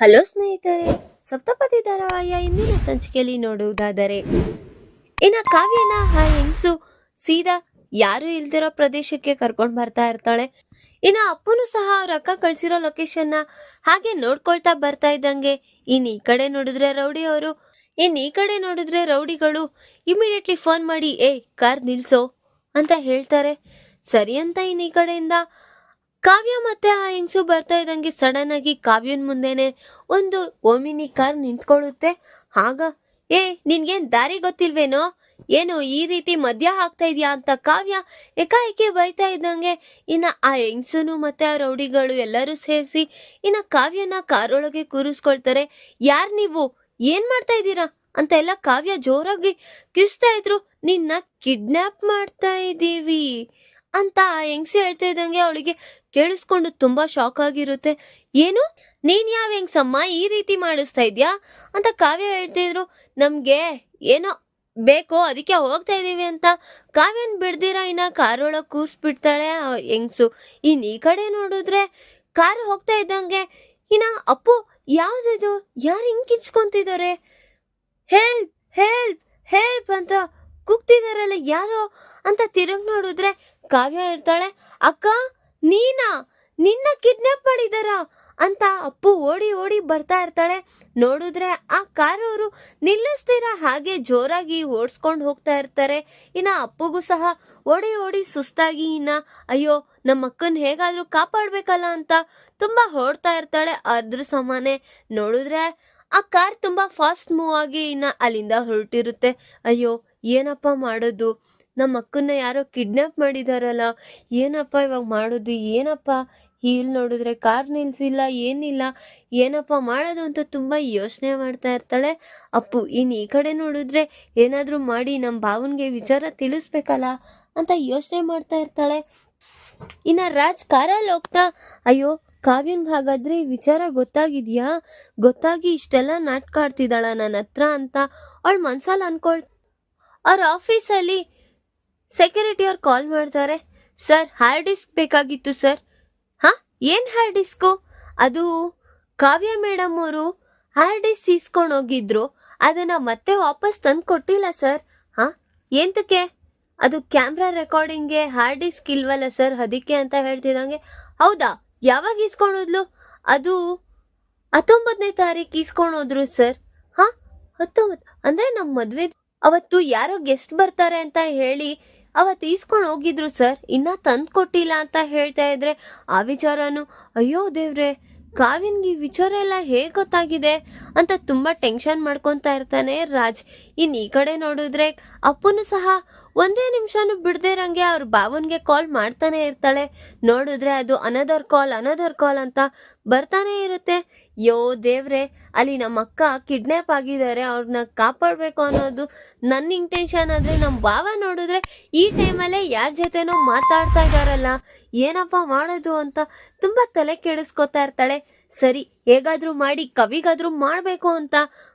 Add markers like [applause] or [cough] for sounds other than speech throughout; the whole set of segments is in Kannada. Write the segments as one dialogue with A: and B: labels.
A: ಹಲೋ ಸ್ನೇಹಿತರೆ, ಸಪ್ತಪದಿ ಧಾರಾವಾಹಿಯ ಇಂದಿನ ಸಂಚಿಕೆಯಲ್ಲಿ ನೋಡುವುದಾದರೆ, ಇನ್ನ ಕಾವ್ಯನ ಆ ಹೆಂಗಸು ಸೀದಾ ಯಾರು ಇಲ್ದಿರೋ ಪ್ರದೇಶಕ್ಕೆ ಕರ್ಕೊಂಡು ಬರ್ತಾ ಇರ್ತಾಳೆ. ಇನ್ನ ಅಪ್ಪನು ಸಹ ಅವ್ರ ಅಕ್ಕ ಕಳ್ಸಿರೋ ಲೊಕೇಶನ್ನ ಹಾಗೆ ನೋಡ್ಕೊಳ್ತಾ ಬರ್ತಾ ಇದ್ದಂಗೆ, ಇನ್ ಈ ಕಡೆ ನೋಡಿದ್ರೆ ರೌಡಿ ಅವರು, ಇನ್ ಈ ಕಡೆ ನೋಡಿದ್ರೆ ರೌಡಿಗಳು ಇಮಿಡಿಯೇಟ್ಲಿ ಫೋನ್ ಮಾಡಿ ಏ ಕಾರ್ ನಿಲ್ಸೋ ಅಂತ ಹೇಳ್ತಾರೆ. ಸರಿ ಅಂತ ಇನ್ ಈ ಕಡೆಯಿಂದ ಕಾವ್ಯ ಮತ್ತೆ ಆ ಹೆಂಗ್ಸು ಬರ್ತಾ ಇದ್ದಂಗೆ ಸಡನ್ ಆಗಿ ಕಾವ್ಯನ್ ಮುಂದೆನೆ ಒಂದು ಓಮಿನಿ ಕಾರ್ ನಿಂತ್ಕೊಳ್ಳುತ್ತೆ. ಆಗ, ಏ, ನಿನ್ಗೇನ್ ದಾರಿ ಗೊತ್ತಿಲ್ವೇನೋ? ಏನು ಈ ರೀತಿ ಮದ್ಯ ಹಾಕ್ತಾ ಇದೀಯಾ? ಅಂತ ಕಾವ್ಯ ಏಕಾಏಕಿ ಬೈತಾ ಇದ್ದಂಗೆ ಇನ್ನ ಆ ಹೆಂಗ್ಸುನು ಮತ್ತೆ ಆ ರೌಡಿಗಳು ಎಲ್ಲರೂ ಸೇರಿಸಿ ಇನ್ನ ಕಾವ್ಯನ ಕಾರೊಳಗೆ ಕೂರಿಸ್ಕೊಳ್ತಾರೆ. ಯಾರ್ ನೀವು? ಏನ್ ಮಾಡ್ತಾ ಇದ್ದೀರಾ? ಅಂತ ಎಲ್ಲ ಕಾವ್ಯ ಜೋರಾಗಿ ಕಿಸ್ತಾ ಇದ್ರು. ನಿನ್ನ ಕಿಡ್ನಾಪ್ ಮಾಡ್ತಾ ಇದ್ದೀವಿ ಅಂತ ಆ ಹೆಂಗ್ಸಿ ಹೇಳ್ತಾ ಇದ್ದಂಗೆ ಅವಳಿಗೆ ಕೇಳಿಸ್ಕೊಂಡು ತುಂಬಾ ಶಾಕ್ ಆಗಿರುತ್ತೆ. ಏನು? ನೀನ್ ಯಾವ ಹೆಂಗ್ಸಮ್ಮ ಈ ರೀತಿ ಮಾಡಿಸ್ತಾ ಇದ್ಯಾ? ಅಂತ ಕಾವ್ಯ ಹೇಳ್ತಿದ್ರು ನಮ್ಗೆ ಏನೋ ಬೇಕೋ ಅದಕ್ಕೆ ಹೋಗ್ತಾ ಇದೀವಿ ಅಂತ. ಕಾವ್ಯನ್ ಬಿಡ್ದಿರ ಇನ್ನ? ಕಾರೊಳಗ್ ಕೂರ್ಸ್ಬಿಡ್ತಾಳೆ ಹೆಂಗ್ಸು. ಇನ್ ಈ ಕಡೆ ನೋಡಿದ್ರೆ ಕಾರ್ ಹೋಗ್ತಾ ಇದ್ದಂಗೆ ಇನ್ನ ಅಪ್ಪು ಯಾವ್ದಿದು? ಯಾರು ಹಿಂಗ್ ಕಿಚ್ಕೊಂತಿದ್ದಾರೆ ಹೆಲ್ಪ್ ಹೆಲ್ಪ್ ಹೆಲ್ಪ್ ಅಂತ ಕೂಗ್ತಿದಾರಲ್ಲ ಯಾರೋ ಅಂತ ತಿರುಗ್ ನೋಡಿದ್ರೆ ಕಾವ್ಯ ಇರ್ತಾಳೆ ಅಕ್ಕ ನೀನಾ, ನಿನ್ನ ಕಿಡ್ನಾಪ್ ಮಾಡಿದಾರ? ಅಂತ ಅಪ್ಪು ಓಡಿ ಓಡಿ ಬರ್ತಾ ಇರ್ತಾಳೆ. ನೋಡಿದ್ರೆ ಆ ಕಾರವರು ನಿಲ್ಲಿಸ್ತೀರ ಹಾಗೆ ಜೋರಾಗಿ ಓಡಿಸ್ಕೊಂಡು ಹೋಗ್ತಾ ಇರ್ತಾರೆ. ಇನ್ನ ಅಪ್ಪುಗೂ ಸಹ ಓಡಿ ಓಡಿ ಸುಸ್ತಾಗಿ ಇನ್ನ, ಅಯ್ಯೋ ನಮ್ಮ ಅಕ್ಕನ ಹೇಗಾದ್ರೂ ಕಾಪಾಡ್ಬೇಕಲ್ಲ ಅಂತ ತುಂಬಾ ಹೊಡ್ತಾ ಇರ್ತಾಳೆ ಅದ್ರ ಸಮಾನೆ. ನೋಡಿದ್ರೆ ಆ ಕಾರ್ ತುಂಬಾ ಫಾಸ್ಟ್ ಮೂವ್ ಆಗಿ ಇನ್ನ ಅಲ್ಲಿಂದ ಹೊರಟಿರುತ್ತೆ. ಅಯ್ಯೋ, ಏನಪ್ಪ ಮಾಡೋದು? ನಮ್ಮ ಅಕ್ಕನ್ನ ಯಾರೋ ಕಿಡ್ನಾಪ್ ಮಾಡಿದಾರಲ್ಲ, ಏನಪ್ಪ ಇವಾಗ ಮಾಡೋದು, ಏನಪ್ಪ? ಇಲ್ಲಿ ನೋಡಿದ್ರೆ ಕಾರ್ ನಿಲ್ಸಿಲ್ಲ, ಏನಿಲ್ಲ, ಏನಪ್ಪ ಮಾಡೋದು ಅಂತ ತುಂಬಾ ಯೋಚನೆ ಮಾಡ್ತಾ ಇರ್ತಾಳೆ. ಅಪ್ಪು, ಇನ್ ಈ ಕಡೆ ನೋಡಿದ್ರೆ ಏನಾದರೂ ಮಾಡಿ ನಮ್ಮ ಭಾವನಿಗೆ ವಿಚಾರ ತಿಳಿಸ್ಬೇಕಲ್ಲ ಅಂತ ಯೋಚನೆ ಮಾಡ್ತಾ ಇರ್ತಾಳೆ. ಇನ್ನ ರಾಜ್ ಕಾರಲ್ಲಿ ಹೋಗ್ತಾ, ಅಯ್ಯೋ, ಕಾವ್ಯನ್ ಹಾಗಾದ್ರೆ ವಿಚಾರ ಗೊತ್ತಾಗಿದ್ಯಾ? ಗೊತ್ತಾಗಿ ಇಷ್ಟೆಲ್ಲ ನಾಟಕ ಆಡ್ತಿದ್ದಾಳ ನನ್ನ ಹತ್ರ ಅಂತ ಅವಳು ಮನ್ಸಲ್ಲಿ ಅನ್ಕೊಳ್ ಅವ್ರ ಆಫೀಸಲ್ಲಿ ಸೆಕ್ಯೂರಿಟಿ ಅವ್ರು ಕಾಲ್ ಮಾಡ್ತಾರೆ. ಸರ್ ಹಾರ್ಡ್ ಡಿಸ್ಕ್ ಬೇಕಾಗಿತ್ತು ಸರ್. ಹಾ, ಏನ್ ಹಾರ್ಡ್ ಡಿಸ್ಕು ಅದು ಕಾವ್ಯ ಮೇಡಮ್ ಅವರು ಹಾರ್ಡ್ ಡಿಸ್ಕ್ ಇಸ್ಕೊಂಡು ಹೋಗಿದ್ರು. ಅದನ್ನ ಮತ್ತೆ ವಾಪಸ್ ತಂದು ಕೊಟ್ಟಿಲ್ಲ ಸರ್. ಹಾ ಎಂತಕ್ಕೆ ಅದು ಕ್ಯಾಮ್ರಾ ರೆಕಾರ್ಡಿಂಗ್ಗೆ ಹಾರ್ಡ್ ಡಿಸ್ಕ್ ಇಲ್ವಲ್ಲ ಸರ್, ಅದಕ್ಕೆ ಅಂತ ಹೇಳ್ತಿದಂಗೆ. ಹೌದಾ, ಯಾವಾಗ ಇಸ್ಕೊಂಡೋದ್ಲು ಅದು ಹತ್ತೊಂಬತ್ತನೇ ತಾರೀಕು ಇಸ್ಕೊಂಡೋದ್ರು ಸರ್. ಹಾ ಹತ್ತೊಂಬತ್ತು ಅಂದ್ರೆ ನಮ್ಮ ಮದ್ವೆ ಅವತ್ತು ಯಾರೋ ಗೆಸ್ಟ್ ಬರ್ತಾರೆ ಅಂತ ಹೇಳಿ ಅವತ್ತು ಈಸ್ಕೊಂಡು ಹೋಗಿದ್ರು, ಸರ್. ಇನ್ನ ತಂದ್ ಕೊಟ್ಟಿಲ್ಲ ಅಂತ ಹೇಳ್ತಾ ಇದ್ರೆ, ಆ ವಿಚಾರನು, ಅಯ್ಯೋ ದೇವ್ರೆ ಕಾವ್ಯನ್ಗೆ ವಿಚಾರ ಎಲ್ಲ ಹೇಗ್ ಗೊತ್ತಾಗಿದೆ ಅಂತ ತುಂಬಾ ಟೆನ್ಷನ್ ಮಾಡ್ಕೊಂತಾ ಇರ್ತಾನೆ ರಾಜ್. ಇನ್ ಈ ಕಡೆ ನೋಡಿದ್ರೆ, ಅಪ್ಪನು ಸಹ ಒಂದೇ ನಿಮಿಷನೂ ಇರಂಗೆ ಅವ್ರ ಬಾವನ್ಗೆ ಕಾಲ್ ಮಾಡ್ತಾನೆ ಇರ್ತಾಳೆ. ನೋಡಿದ್ರೆ ಅದು ಅನದರ್ ಕಾಲ್ ಅನದರ್ ಕಾಲ್ ಅಂತ ಬರ್ತಾನೆ ಇರುತ್ತೆ. ಯೋ ದೇವ್ರೆ, ಅಲ್ಲಿ ನಮ್ಮ ಅಕ್ಕ ಕಿಡ್ನಾಪ್ ಆಗಿದ್ದಾರೆ ಅವ್ರನ್ನ ಕಾಪಾಡ್ಬೇಕು ಅನ್ನೋದು ನನ್ನ ಇಂಟೆನ್ಷನ್ ಆದ್ರೆ ನಮ್ಮ ಭಾವ ನೋಡಿದ್ರೆ ಈ ಟೈಮಲ್ಲೇ ಯಾರ ಜೊತೆನೋ ಮಾತಾಡ್ತಾ ಇದಾರಲ್ಲ, ಏನಪ್ಪ ಮಾಡೋದು ಅಂತ ತುಂಬಾ ತಲೆ ಕೆಡಿಸ್ಕೊತಾ ಇರ್ತಾಳೆ. ಸರಿ, ಹೇಗಾದ್ರೂ ಮಾಡಿ, ಕವಿಗಾದ್ರೂ ಮಾಡ್ಬೇಕು ಅಂತ,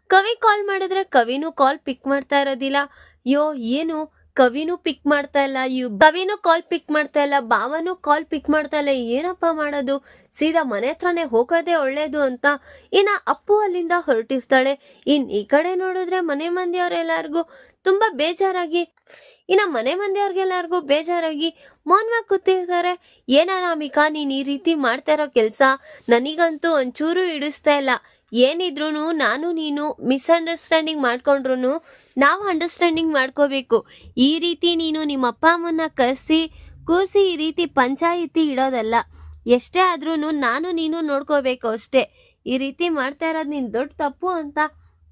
A: ಕವಿ ಕಾಲ್ ಮಾಡಿದ್ರೆ ಕವಿನೂ ಕಾಲ್ ಪಿಕ್ ಮಾಡ್ತಾ ಇರೋದಿಲ್ಲ. ಯೋ, ಏನು? ಕವಿನೂ ಪಿಕ್ ಮಾಡ್ತಾ ಇಲ್ಲ ಇವ್ ಕವಿನೂ ಕಾಲ್ ಪಿಕ್ ಮಾಡ್ತಾ ಇಲ್ಲ, ಭಾವನೂ ಕಾಲ್ ಪಿಕ್ ಮಾಡ್ತಾ ಇಲ್ಲ, ಏನಪ್ಪ ಮಾಡೋದು? ಸೀದಾ ಮನೆ ಹತ್ರನೇ ಹೋಗೋದೇ ಒಳ್ಳೇದು ಅಂತ ಇನ್ನ ಅಪ್ಪು ಅಲ್ಲಿಂದ ಹೊರಟಿರ್ತಾಳೆ. ಇನ್ ಈ ಕಡೆ ನೋಡಿದ್ರೆ ಮನೆ ಮಂದಿಯವರೆಲ್ಲರಿಗೂ ತುಂಬಾ ಬೇಜಾರಾಗಿ, ಇನ್ನ ಮನೆ ಮಂದಿಯವ್ರಿಗೆಲ್ಲರಿಗೂ ಬೇಜಾರಾಗಿ ಮೌನವಾಗಿ ಕೂತಿರ್ತಾರೆ. ಏನಾಮಿಕಾ ನೀನ್ ಈ ರೀತಿ ಮಾಡ್ತಾ ಇರೋ ಕೆಲ್ಸ ನನಗಂತೂ ಒಂಚೂರು ಇಡಿಸ್ತಾ ಇಲ್ಲ. ಏನಿದ್ರು ನಾನು, ನೀನು ಮಿಸ್ಅಂಡರ್ಸ್ಟ್ಯಾಂಡಿಂಗ್ ಮಾಡ್ಕೊಂಡ್ರು ನಾವು ಅಂಡರ್ಸ್ಟ್ಯಾಂಡಿಂಗ್ ಮಾಡ್ಕೋಬೇಕು. ಈ ರೀತಿ ನೀನು ನಿಮ್ಮ ಅಪ್ಪ ಅಮ್ಮನ್ನ ಕರೆಸಿ, ಕೂರಿಸಿ ಈ ರೀತಿ ಪಂಚಾಯಿತಿ ಇಡೋದಲ್ಲ. ಎಷ್ಟೇ ಆದ್ರೂ ನಾನು, ನೀನು ನೋಡ್ಕೋಬೇಕು ಅಷ್ಟೇ. ಈ ರೀತಿ ಮಾಡ್ತಾ ಇರೋದು ನಿನ್ ದೊಡ್ಡ ತಪ್ಪು ಅಂತ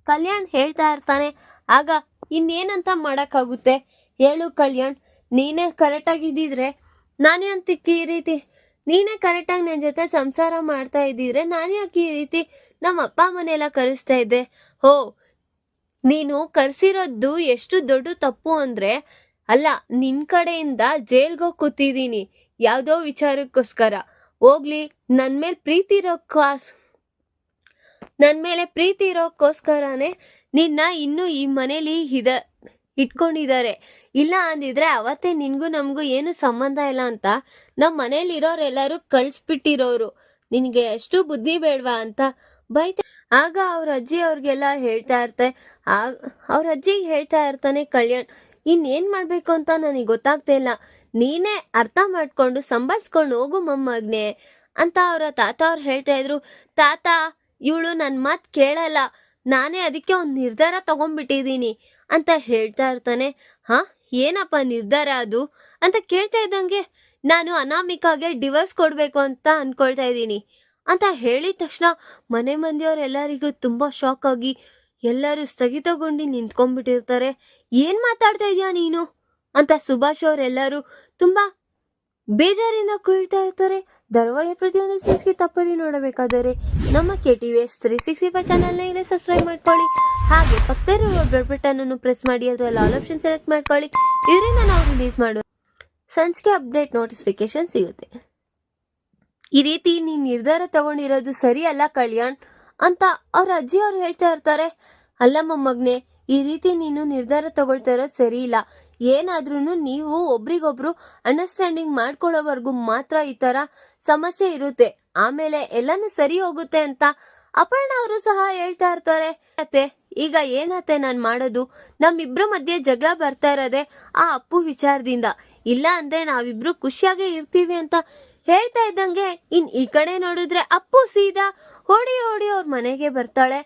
A: ಕಲ್ಯಾಣ್ ಹೇಳ್ತಾ ಇರ್ತಾನೆ. ಆಗ ಇನ್ನೇನಂತ ಮಾಡೋಕ್ಕಾಗುತ್ತೆ? ಹೇಳು ಕಲ್ಯಾಣ್, ನೀನೇ ಕರೆಕ್ಟಾಗಿ ಇದ್ದಿದ್ರೆ ನಾನೇ ಅಂತ ಈ ರೀತಿ ನೀನೇ ಕರೆಕ್ಟಾಗಿ ನನ್ನ ಜೊತೆ ಸಂಸಾರ ಮಾಡ್ತಾ ಇದ್ದಿದ್ರೆ ನಾನು ಯಾಕೆ ಈ ರೀತಿ ನಮ್ಮ ಅಪ್ಪ ಅಮ್ಮನೆಲ್ಲ ಕರೆಸ್ತಾ ಇದ್ದೆ? ಹೋ, ನೀನು ಕರ್ಸಿರೋದು ಎಷ್ಟು ದೊಡ್ಡ ತಪ್ಪು ಅಂದ್ರೆ, ಅಲ್ಲ, ನಿನ್ ಕಡೆಯಿಂದ ಜೈಲ್ಗೆ ಹೋಗಿ ಕೂತಿದ್ದೀನಿ. ಯಾವುದೋ ವಿಚಾರಕ್ಕೋಸ್ಕರ. ಹೋಗ್ಲಿ, ನನ್ ಮೇಲೆ ಪ್ರೀತಿ ಇರೋಕ್ಕಾಸ್, ನನ್ ಮೇಲೆ ಪ್ರೀತಿ ಇರೋಕ್ಕೋಸ್ಕರನೇ ನಿನ್ನ ಇನ್ನು ಈ ಮನೇಲಿ ಇದ. ಇಟ್ಕೊಂಡಿದ್ದಾರೆ. ಇಲ್ಲ ಅಂದಿದ್ರೆ ಅವತ್ತೇ ನಿನ್ಗೂ ನಮಗೂ ಏನು ಸಂಬಂಧ ಇಲ್ಲ ಅಂತ ನಮ್ಮ ಮನೇಲಿ ಇರೋರೆಲ್ಲರೂ ಕಳ್ಸ್ಬಿಟ್ಟಿರೋರು. ನಿನಗೆ ಎಷ್ಟು ಬುದ್ಧಿ ಬೇಡ್ವಾ ಅಂತ ಬೈತ. ಆಗ ಅವ್ರ ಅಜ್ಜಿ ಅವ್ರಿಗೆಲ್ಲ ಹೇಳ್ತಾ ಇರ್ತೆ. ಆಗ ಅವ್ರ ಅಜ್ಜಿಗೆ ಹೇಳ್ತಾ ಇರ್ತಾನೆ ಕಲ್ಯಾಣ್, ಇನ್ನೇನ್ ಮಾಡ್ಬೇಕು ಅಂತ ನನಗೆ ಗೊತ್ತಾಗ್ತಾ ಇಲ್ಲ. ನೀನೇ ಅರ್ಥ ಮಾಡ್ಕೊಂಡು ಸಂಭಾಳಿಸ್ಕೊಂಡು ಹೋಗು ಮಮ್ಮಗ್ನೆ ಅಂತ ಅವರ ತಾತ ಅವ್ರು ಹೇಳ್ತಾ ಇದ್ರು. ತಾತ, ಇವಳು ನನ್ನ ಮಾತು ಕೇಳಲ್ಲ. ನಾನೇ ಅದಕ್ಕೆ ಒಂದು ನಿರ್ಧಾರ ತಗೊಂಡ್ಬಿಟ್ಟಿದ್ದೀನಿ. ಅಂತ ಹೇಳ್ತಾ ಇರ್ತಾನೆ. ಹಾ, ಏನಪ್ಪ ನಿರ್ಧಾರ ಅದು? ಅಂತ ಕೇಳ್ತಾ ಇದ್ದಂಗೆ ನಾನು ಅನಾಮಿಕಾಗೆ ಡಿವೋರ್ಸ್ ಕೊಡಬೇಕು ಅಂತ ಅನ್ಕೊಳ್ತಾ ಇದ್ದೀನಿ. ಅಂತ ಹೇಳಿದ ತಕ್ಷಣ ಮನೆ ಮಂದಿಯವರೆಲ್ಲರಿಗೂ ತುಂಬಾ ಶಾಕ್ ಆಗಿ ಎಲ್ಲರೂ ಸ್ಥಗಿತಗೊಂಡು ನಿಂತ್ಕೊಂಡ್ಬಿಟ್ಟಿರ್ತಾರೆ. ಏನ್ ಮಾತಾಡ್ತಾ ಇದೀಯ ನೀನು? ಅಂತ ಸುಭಾಷ್ ಅವರೆಲ್ಲರೂ ತುಂಬಾ ಬೇಜಾರಿಂದ ಕೇಳ್ತಾ ಇರ್ತಾರೆ. ಧಾರಾವಾಹಿಯ ಪ್ರತಿಯೊಂದು ಸೀಸ್ಗೆ ತಪ್ಪದೆ ನೋಡಬೇಕಾದರೆ ನಮ್ಮ K T V S three sixty five ಚಾನಲ್ನ ಇದೆ. ಸಬ್ಸ್ಕ್ರೈಬ್ ಮಾಡ್ಕೊಳ್ಳಿ. ಹಾಗೆ ಪಕ್ಕದಲ್ಲಿರುವ ಬೆಲ್ ಬಟನ್ ಪ್ರೆಸ್ ಮಾಡಿ, ಅದರಲ್ಲಿ ಆಲ್ ಆಪ್ಷನ್ ಸೆಲೆಕ್ಟ್ ಮಾಡ್ಕೊಳ್ಳಿ. ಇದರಿಂದ ನಾವು ರಿಲೀಸ್ ಮಾಡುವ ಸಂಚಿಕೆ ಅಪ್ಡೇಟ್ ನೋಟಿಫಿಕೇಶನ್ ಸಿಗುತ್ತೆ. ಈ ರೀತಿ ನೀ ನಿರ್ಧಾರ ತಗೊಂಡಿರೋದು ಸರಿ ಅಲ್ಲ ಕಲ್ಯಾಣ್ ಅಂತ ಅವ್ರ ಅಜ್ಜಿ ಅವ್ರು ಹೇಳ್ತಾ ಇರ್ತಾರೆ. ಅಲ್ಲ ಮೊಮ್ಮಗ್ನೆ ಈ ರೀತಿ ನೀನು ನಿರ್ಧಾರ ತಗೊಳ್ತಾ ಇರೋದು ಸರಿ ಇಲ್ಲ. ಏನಾದ್ರೂ ನೀವು ಒಬ್ರಿಗೊಬ್ರು ಅಂಡರ್ಸ್ಟ್ಯಾಂಡಿಂಗ್ ಮಾಡ್ಕೊಳ್ಳೋವರೆಗೂ ಮಾತ್ರ ಈ ತರ ಸಮಸ್ಯೆ ಇರುತ್ತೆ. ಆಮೇಲೆ ಎಲ್ಲಾನು ಸರಿ ಹೋಗುತ್ತೆ ಅಂತ ಅಪರ್ಣ ಅವರು ಸಹ ಹೇಳ್ತಾ ಇರ್ತಾರೆ. ಈಗ ಏನತ್ತೆ ನಾನು ಮಾಡೋದು? ನಮ್ಮಿಬ್ರ ಮಧ್ಯೆ ಜಗಳ ಬರ್ತಾ ಇರೋದೆ ಆ ಅಪ್ಪು ವಿಚಾರದಿಂದ. ಇಲ್ಲ ಅಂದ್ರೆ ನಾವಿಬ್ರು ಖುಷಿಯಾಗೆ ಇರ್ತೀವಿ ಅಂತ ಹೇಳ್ತಾ ಇದ್ದಂಗೆ ಇನ್ ಈ ಕಡೆ ನೋಡಿದ್ರೆ ಅಪ್ಪು ಸೀದಾ ಓಡಿ ಓಡಿ ಅವ್ರ ಮನೆಗೆ ಬರ್ತಾಳೆ.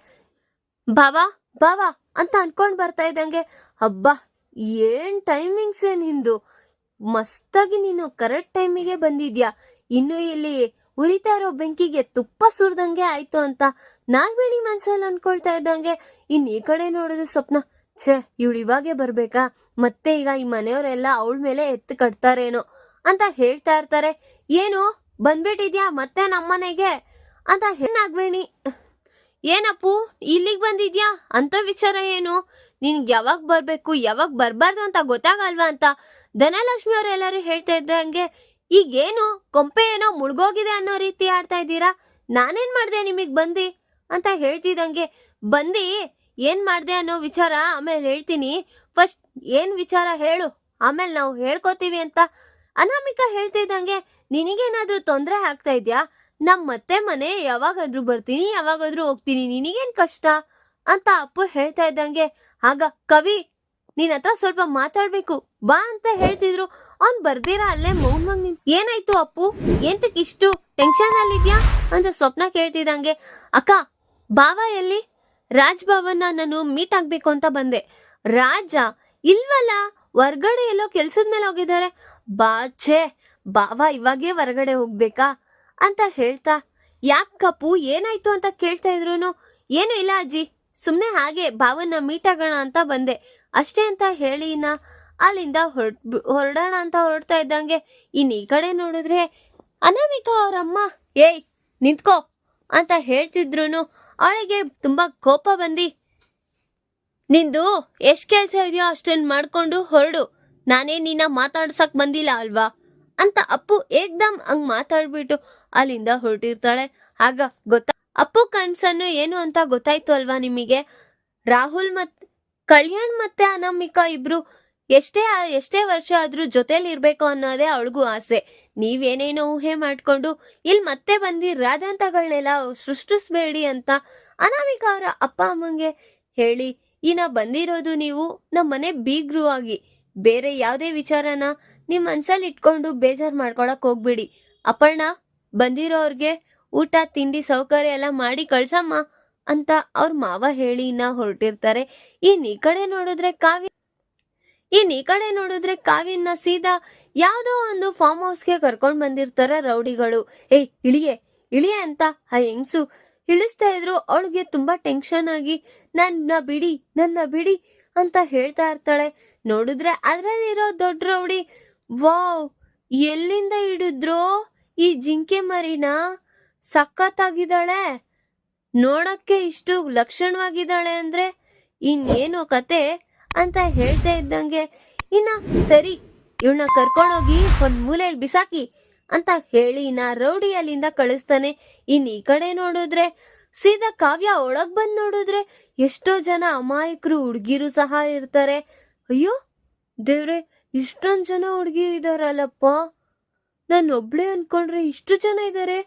A: ಬಾವಾ ಬಾವಾ ಅಂತ ಅನ್ಕೊಂಡ್ ಬರ್ತಾ ಇದ್ದಂಗೆ ಹಬ್ಬ ಏನ್ ಟೈಮಿಂಗ್ಸ್ ಏನ್ ಹಿಂದು ಮಸ್ತಾಗಿ ನೀನು ಕರೆಕ್ಟ್ ಟೈಮಿಗೆ ಬಂದಿದ್ಯಾ? ಇನ್ನು ಇಲ್ಲಿ ಉರಿತಾ ಇರೋ ಬೆಂಕಿಗೆ ತುಪ್ಪ ಸುರಿದಂಗೆ ಆಯ್ತು ಅಂತ ನಾಗವೇಣಿ ಮನ್ಸಲ್ಲಿ ಅನ್ಕೊಳ್ತಾ ಇದ್ದಂಗೆ, ಇನ್ ಈ ಕಡೆ ನೋಡಿದ್ರೆ ಸ್ವಪ್ನ, ಛೇ, ಇವಳು ಇವಾಗೆ ಬರ್ಬೇಕಾ? ಮತ್ತೆ ಈಗ ಈ ಮನೆಯವರೆಲ್ಲ ಅವಳ ಮೇಲೆ ಎತ್ತು ಕಟ್ತಾರೇನೋ? ಅಂತ ಹೇಳ್ತಾ ಇರ್ತಾರೆ. ಏನು, ಬಂದ್ಬಿಟ್ಟಿದ್ಯಾ ಮತ್ತೆ ನಮ್ಮನೆಗೆ ಅಂತ ಹೆಣ್ಣಾಗ್ಬೇಣಿ ಏನಪ್ಪು, ಇಲ್ಲಿಗೆ ಬಂದಿದ್ಯಾ? ಅಂತ ವಿಚಾರ ಏನು? ನಿನ್ಗೆ ಯಾವಾಗ ಬರ್ಬೇಕು, ಯಾವಾಗ ಬರ್ಬಾರ್ದು ಅಂತ ಗೊತ್ತಾಗಲ್ವಾ ಅಂತ ಧನಲಕ್ಷ್ಮಿ ಅವರೆಲ್ಲರೂ ಹೇಳ್ತಾ ಇದ್ದಂಗೆ, ಈಗೇನು, ಕೊಂಪೆ ಏನೋ ಮುಳುಗೋಗಿದೆ ಅನ್ನೋ ರೀತಿ ಆಡ್ತಾ ಇದ್ದೀರಾ? ನಾನೇನ್ ಮಾಡ್ದೆ ನಿಮಗ್ ಬಂದಿ? ಅಂತ ಹೇಳ್ತಿದ್ದಂಗೆ ಬಂದಿ, ಏನ್ ಮಾಡ್ದೆ ಅನ್ನೋ ವಿಚಾರ ಆಮೇಲೆ ಹೇಳ್ತೀನಿ. ಫಸ್ಟ್ ಏನ್ ವಿಚಾರ ಹೇಳು, ಆಮೇಲೆ ನಾವು ಹೇಳ್ಕೊತೀವಿ ಅಂತ ಅನಾಮಿಕಾ ಹೇಳ್ತಿದ್ದಂಗೆ ನಿನಗೇನಾದ್ರೂ ತೊಂದರೆ ಆಗ್ತಾ ಇದ್ಯಾ? ನಮ್ ಮತ್ತೆ ಮನೆ ಯಾವಾಗಾದ್ರೂ ಬರ್ತೀನಿ, ಯಾವಾಗಾದ್ರೂ ಹೋಗ್ತೀನಿ, ನಿನಗೇನ್ ಕಷ್ಟ? ಅಂತ ಅಪ್ಪು ಹೇಳ್ತಾ ಇದ್ದಂಗೆ, ಆಗ ಕವಿ, ನಿನ್ ಹತ್ರ ಸ್ವಲ್ಪ ಮಾತಾಡ್ಬೇಕು, ಬಾ ಅಂತ ಹೇಳ್ತಿದ್ರು. ಅವ್ನ್ ಬರ್ದಿರ ಅಲ್ಲೇ ಮೌನ್ವಾಗಿ ನಿನ್ ಏನಾಯ್ತು ಅಪ್ಪು? ಎಂತಕ್ಕೆ ಇಷ್ಟು ಟೆನ್ಷನ್ ಅಲ್ಲಿದ್ಯಾ? ಅಂತ ಸ್ವಪ್ನ ಕೇಳ್ತಿದ್ದಂಗೆ, ಅಕ್ಕ ಬಾವ ಎಲ್ಲಿ? ರಾಜ್ ಬಾವನ್ನ ನಾನು ಮೀಟ್ ಆಗ್ಬೇಕು ಅಂತ ಬಂದೆ. ರಾಜ, ಇಲ್ವಲ್ಲ? ಹೊರ್ಗಡೆ ಎಲ್ಲೋ ಕೆಲ್ಸದ ಮೇಲೆ ಹೋಗಿದ್ದಾರೆ. ಬಾಚೆ ಬಾವ ಇವಾಗೇ ಹೊರಗಡೆ ಹೋಗ್ಬೇಕಾ? ಅಂತ ಹೇಳ್ತಾ, ಯಾಕೆ ಕಪ್ಪು, ಏನಾಯ್ತು ಅಂತ ಕೇಳ್ತಾ ಇದ್ರು ಏನು ಇಲ್ಲ ಅಜ್ಜಿ ಸುಮ್ಮನೆ ಹಾಗೆ ಬಾವನ್ನ ಮೀಟ್ ಆಗೋಣ ಅಂತ ಬಂದೆ. ಅಷ್ಟೇ ಅಂತ ಹೇಳಿ ಇನ್ನ ಅಲ್ಲಿಂದ ಹೊರಡ್, ಹೊರಡೋಣ ಅಂತ ಹೊರಡ್ತಾ ಇದ್ದಂಗೆ ಇನ್ ಈ ಕಡೆ ನೋಡಿದ್ರೆ ಅನಾಮಿಕಾ ಅವ್ರಮ್ಮ, ಏಯ್, ನಿಂತ್ಕೋ ಅಂತ ಹೇಳ್ತಿದ್ರು ಅವಳಿಗೆ ತುಂಬಾ ಕೋಪ ಬಂದಿ, ನಿಂದು ಎಷ್ಟ್ ಕೆಲ್ಸ ಇದೆಯೋ ಅಷ್ಟನ್ ಮಾಡ್ಕೊಂಡು ಹೊರಡು. ನಾನೇ ನಿನ್ನ ಮಾತಾಡ್ಸಕ್ ಬಂದಿಲ್ಲ ಅಲ್ವಾ? ಅಂತ ಅಪ್ಪು ಏಕ್ದಮ್ ಹಂಗ್ ಮಾತಾಡ್ಬಿಟ್ಟು ಅಲ್ಲಿಂದ ಹೊರಟಿರ್ತಾಳೆ. ಆಗ ಗೊತ್ತಾ, ಅಪ್ಪು ಕನ್ಸನ್ನು ಏನು ಅಂತ ಗೊತ್ತಾಯ್ತು ಅಲ್ವಾ ನಿಮಗೆ? ರಾಹುಲ್ ಮತ್, ಕಲ್ಯಾಣ್ ಮತ್ತೆ ಅನಾಮಿಕಾ ಇಬ್ರು ಎಷ್ಟೇ ಎಷ್ಟೇ ವರ್ಷ ಆದ್ರೂ ಜೊತೇಲಿ ಇರ್ಬೇಕು ಅನ್ನೋದೇ ಅವಳಿಗೂ ಆಸೆ. ನೀವೇನೇನೋ ಊಹೆ ಮಾಡ್ಕೊಂಡು ಇಲ್ಲಿ ಮತ್ತೆ ಬಂದಿ ರಾಧಾಂತಗಳನ್ನೆಲ್ಲ ಸೃಷ್ಟಿಸ್ಬೇಡಿ ಅಂತ ಅನಾಮಿಕ ಅವರ ಅಪ್ಪ ಅಮ್ಮಂಗೆ ಹೇಳಿ, ಇನ್ನ ಬಂದಿರೋದು ನೀವು ನಮ್ಮ ಮನೆ ಬೀಗ್ರು ಆಗಿ, ಬೇರೆ ಯಾವುದೇ ವಿಚಾರನ ನಿಮ್ ಮನ್ಸಲ್ಲಿ ಇಟ್ಕೊಂಡು ಬೇಜಾರ್ ಮಾಡ್ಕೊಳಕ್ ಹೋಗ್ಬೇಡಿ. ಅಪರ್ಣ, ಬಂದಿರೋರ್ಗೆ ಊಟ, ತಿಂಡಿ, ಸೌಕರ್ಯ ಎಲ್ಲ ಮಾಡಿ ಕಳ್ಸಮ್ಮ ಅಂತ ಅವ್ರ ಮಾವ ಹೇಳಿ ಇನ್ನ ಹೊರಟಿರ್ತಾರೆ. ಈ ಕಡೆ ನೋಡಿದ್ರೆ ಕಾವ್ಯ ಇನ್ ಈ ಕಡೆ ನೋಡಿದ್ರೆ ಕಾವ್ಯನ ಸೀದಾ ಯಾವ್ದೋ ಒಂದು ಫಾರ್ಮ್ ಹೌಸ್ಗೆ ಕರ್ಕೊಂಡ್ ಬಂದಿರ್ತಾರೆ ರೌಡಿಗಳು. ಏಯ್ ಇಳಿಯೆ ಇಳಿಯೆ ಅಂತ ಆ ಹೆಂಗ್ಸು ಇಳಿಸ್ತಾ ಇದ್ರು. ಅವಳಿಗೆ ತುಂಬಾ ಟೆನ್ಷನ್ ಆಗಿ, ನನ್ನ ಬಿಡಿ ನನ್ನ ಬಿಡಿ ಅಂತ ಹೇಳ್ತಾ ಇರ್ತಾಳೆ. ನೋಡಿದ್ರೆ ಅದ್ರಲ್ಲಿರೋ ದೊಡ್ಡ ರೌಡಿ, ವಾವ್, ಎಲ್ಲಿಂದ ಹಿಡಿದ್ರೋ ಈ ಜಿಂಕೆ ಮರಿನ? ಸಖತ್ತಾಗಿದ್ದಾಳೆ. ನೋಡಕ್ಕೆ ಇಷ್ಟು ಲಕ್ಷಣವಾಗಿದ್ದಾಳೆ ಅಂದ್ರೆ ಇನ್ನೇನು ಕತೆ. ಅಂತ ಹೇಳ್ತಾ ಇದ್ದಂಗೆ, ಇನ್ನ ಸರಿ ಇವಳನ್ನ ಕರ್ಕೊಂಡೋಗಿ ಒಂದ್ ಮೂಲೆಯಲ್ಲಿ ಬಿಸಾಕಿ ಅಂತ ಹೇಳಿ ಇನ್ನ ರೌಡಿ ಅಲ್ಲಿಂದ ಕಳಿಸ್ತಾನೆ. ಇನ್ ಈ ಕಡೆ ನೋಡಿದ್ರೆ, ಸೀದಾ ಕಾವ್ಯ ಒಳಗ್ ಬಂದ್ ನೋಡಿದ್ರೆ ಎಷ್ಟೋ ಜನ ಅಮಾಯಕರು ಹುಡ್ಗಿರು ಸಹ ಇರ್ತಾರೆ. ಅಯ್ಯೋ, ದೇವ್ರೆ, ಇಷ್ಟೊಂದ್ ಜನ ಹುಡ್ಗಿರಿದಾರಲ್ಲಪ್ಪ. ನಾನು ಒಬ್ಳೆ ಅನ್ಕೊಂಡ್ರೆ ಇಷ್ಟು ಜನ ಇದ್ದಾರೆ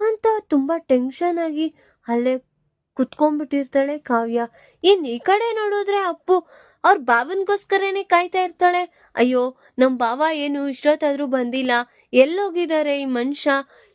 A: ಅಂತ ತುಂಬಾ ಟೆನ್ಷನ್ ಆಗಿ ಅಲ್ಲೇ ಕುತ್ಕೊಂಡ್ಬಿಟ್ಟಿರ್ತಾಳೆ ಕಾವ್ಯ. ಇನ್ ಈ ಕಡೆ ನೋಡಿದ್ರೆ ಅಪ್ಪು ಅವ್ರ ಬಾವನ್ಗೋಸ್ಕರನೇ ಕಾಯ್ತಾ ಇರ್ತಾಳೆ. ಅಯ್ಯೋ, ನಮ್ ಬಾವ ಏನು ಇಷ್ಟೊತ್ತಾದ್ರೂ ಬಂದಿಲ್ಲ. ಎಲ್ಲೋಗಿದ್ದಾರೆ ಈ ಮನುಷ್ಯ.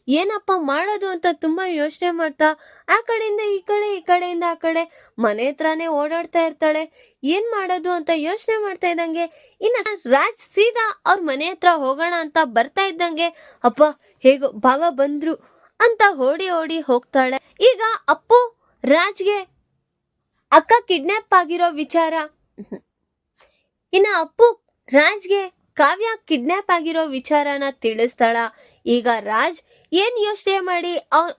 A: ಏನಪ್ಪ ಮಾಡೋದು ಅಂತ ತುಂಬಾ ಯೋಚನೆ ಮಾಡ್ತಾ, ಆ ಕಡೆಯಿಂದ ಈ ಕಡೆ, ಈ ಕಡೆಯಿಂದ ಆ ಕಡೆ ಮನೆ ಹತ್ರನೇ ಓಡಾಡ್ತಾ ಇರ್ತಾಳೆ. ಏನ್ ಮಾಡೋದು ಅಂತ ಯೋಚನೆ ಮಾಡ್ತಾ ಇದ್ದಂಗೆ, ಇನ್ನ ರಾಜ್ ಸೀದಾ ಅವ್ರ ಮನೆ ಹತ್ರ ಹೋಗೋಣ ಅಂತ ಬರ್ತಾ ಇದ್ದಂಗೆ, ಅಪ್ಪ, ಹೇಗೋ ಬಾವ ಬಂದ್ರು ಅಂತ ಓಡಿ ಓಡಿ ಹೋಗ್ತಾಳೆ. ಈಗ ಅಪ್ಪು ರಾಜ್ಗೆ ಅಕ್ಕ ಕಿಡ್ನಾಪ್ ಆಗಿರೋ ವಿಚಾರ. [laughs] ಇನ್ನ ಅಪ್ಪು, ರಾಜ್ಗೆ ಕಾವ್ಯ ಕಿಡ್ನಾಪ್ ಆಗಿರೋ ವಿಚಾರನ ತಿಳಿಸ್ತಾಳ. ಈಗ ರಾಜ್ ಏನ್ ಯೋಚನೆ ಮಾಡಿ ಅವ್,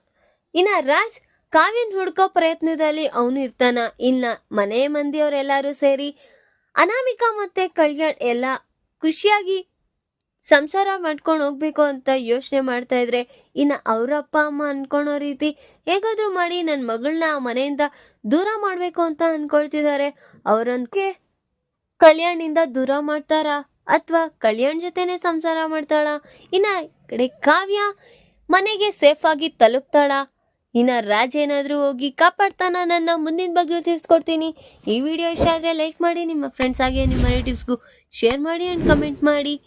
A: ಇನ್ನ ರಾಜ್ ಕಾವ್ಯನ್ ಹುಡ್ಕೋ ಪ್ರಯತ್ನದಲ್ಲಿ ಅವನು ಇರ್ತಾನ. ಇಲ್ಲ ಮನೆ ಮಂದಿಯವರೆಲ್ಲರೂ ಸೇರಿ ಅನಾಮಿಕಾ ಮತ್ತೆ ಕಲ್ಯಾಣ್ ಎಲ್ಲ ಖುಷಿಯಾಗಿ ಸಂಸಾರ ಮಾಡ್ಕೊಂಡು ಹೋಗ್ಬೇಕು ಅಂತ ಯೋಚನೆ ಮಾಡ್ತಾ ಇದ್ರೆ ಇನ್ನ ಅವ್ರ ಅಪ್ಪ ಅಮ್ಮ ಅನ್ಕೊಳೋ ರೀತಿ ಹೇಗಾದ್ರೂ ಮಾಡಿ ನನ್ನ ಮಗಳನ್ನ ಆ ಮನೆಯಿಂದ ದೂರ ಮಾಡ್ಬೇಕು ಅಂತ ಅನ್ಕೊಳ್ತಿದ್ದಾರೆ ಅವ್ರನ್ಕೆ ಕಲ್ಯಾಣಿಂದ ದೂರ ಮಾಡ್ತಾರ? ಅಥವಾ ಕಲ್ಯಾಣ್ ಜೊತೆನೆ ಸಂಸಾರ ಮಾಡ್ತಾಳ? ಇನ್ನ ಕಡೆ ಕಾವ್ಯ ಮನೆಗೆ ಸೇಫ್ ಆಗಿ ತಲುಪ್ತಾಳ? ಇನ್ನ ರಾಜ್ ಏನಾದರೂ ಹೋಗಿ ಕಾಪಾಡ್ತಾನ? ನನ್ನ ಮುಂದಿನ ಬಗ್ಗೆ ತಿಳಿಸ್ಕೊಡ್ತೀನಿ. ಈ ವಿಡಿಯೋ ಇಷ್ಟ ಆದ್ರೆ ಲೈಕ್ ಮಾಡಿ, ನಿಮ್ಮ ಫ್ರೆಂಡ್ಸ್ ಹಾಗೆ ನಿಮ್ಮ ರಿಲೇಟಿವ್ಸ್ಗೂ ಶೇರ್ ಮಾಡಿ ಅಂಡ್ ಕಮೆಂಟ್ ಮಾಡಿ.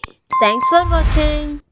A: Thanks for watching